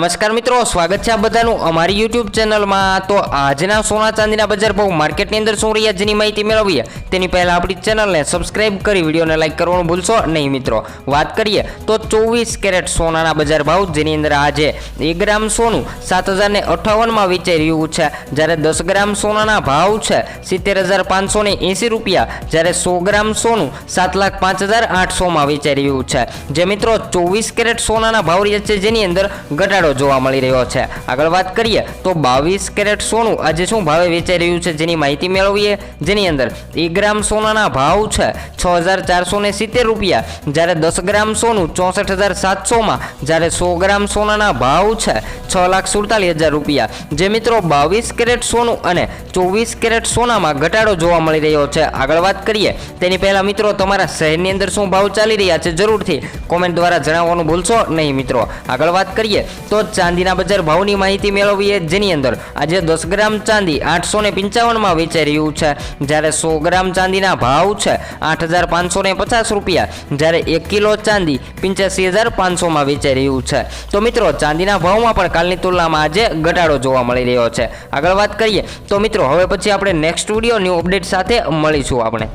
નમસ્કાર મિત્રો, સ્વાગત છે આ બધાનું અમારી યુટ્યુબ ચેનલમાં તો આજના સોના ચાંદીના બજાર ભાવ માર્કેટની અંદર શું રહ્યા જેની માહિતી મેળવીએ, તેની પહેલાં આપણી ચેનલને સબસ્ક્રાઇબ કરી, વિડીયોને લાઇક કરવાનું ભૂલશો નહીં મિત્રો. વાત કરીએ, તો ચોવીસ કેરેટ સોનાના બજાર ભાવ, જેની અંદર આજે એક ગ્રામ સોનું સાત હજારને અઠ્ઠાવનમાં વેચાઈ રહ્યું છે. જ્યારે દસ ગ્રામ સોનાના ભાવ છે સિત્તેર હજાર પાંચસો ને એંસી રૂપિયા, જ્યારે સો ગ્રામ સોનું સાત લાખ પાંચ હજાર આઠસોમાં વેચાઈ રહ્યું છે. જે મિત્રો, ચોવીસ કેરેટ સોનાના ભાવ રહ્યા છે જેની અંદર ઘટાડો જોવા મળી રહ્યો છે. આગળ વાત કરીએ તો બાવીસ કેરેટ સોનું આજે શું ભાવે વેચાઈ રહ્યું છે જેની માહિતી મેળવીએ? જેની અંદર એક ગ્રામ સોનાના ભાવ છે છ હજાર ચારસો ને સિત્તેર રૂપિયા. જ્યારે દસ ગ્રામ સોનું ચોસઠ હજાર સાતસોમાં, જ્યારે સો ગ્રામ સોનાના ભાવ છે છ લાખ સુડતાલીસ હજાર રૂપિયા. જે મિત્રો બાવીસ કેરેટ સોનું અને ચોવીસ કેરેટ સોનામાં ઘટાડો જોવા મળી રહ્યો છે. આગળ વાત કરીએ, તેની પહેલાં મિત્રો તમારા શહેરની અંદર શું ભાવ ચાલી રહ્યા છે જરૂરથી કોમેન્ટ દ્વારા જણાવવાનું ભૂલશો નહીં મિત્રો. આગળ વાત કરીએ, તો ચાંદીના બજાર ભાવની માહિતી મેળવીએ જેની અંદર આજે દસ ગ્રામ ચાંદી આઠસો ને પંચાવનમાં વેચાઈ રહ્યું છે. જ્યારે સો ગ્રામ ચાંદીના ભાવ છે આઠ હજાર પાંચસો ને પચાસ રૂપિયા. જ્યારે એક કિલો ચાંદી પંચ્યાસી હજાર પાંચસોમાં વેચાઈ રહ્યું છે. તો મિત્રો, ચાંદીના ભાવમાં પણ કાલની તુલનામાં આજે ઘટાડો જોવા મળી રહ્યો છે. આગળ વાત કરીએ તો મિત્રો, હવે પછી આપણે નેક્સ્ટ વીડિયો ન્યૂ અપડેટ સાથે મળીશું આપણે.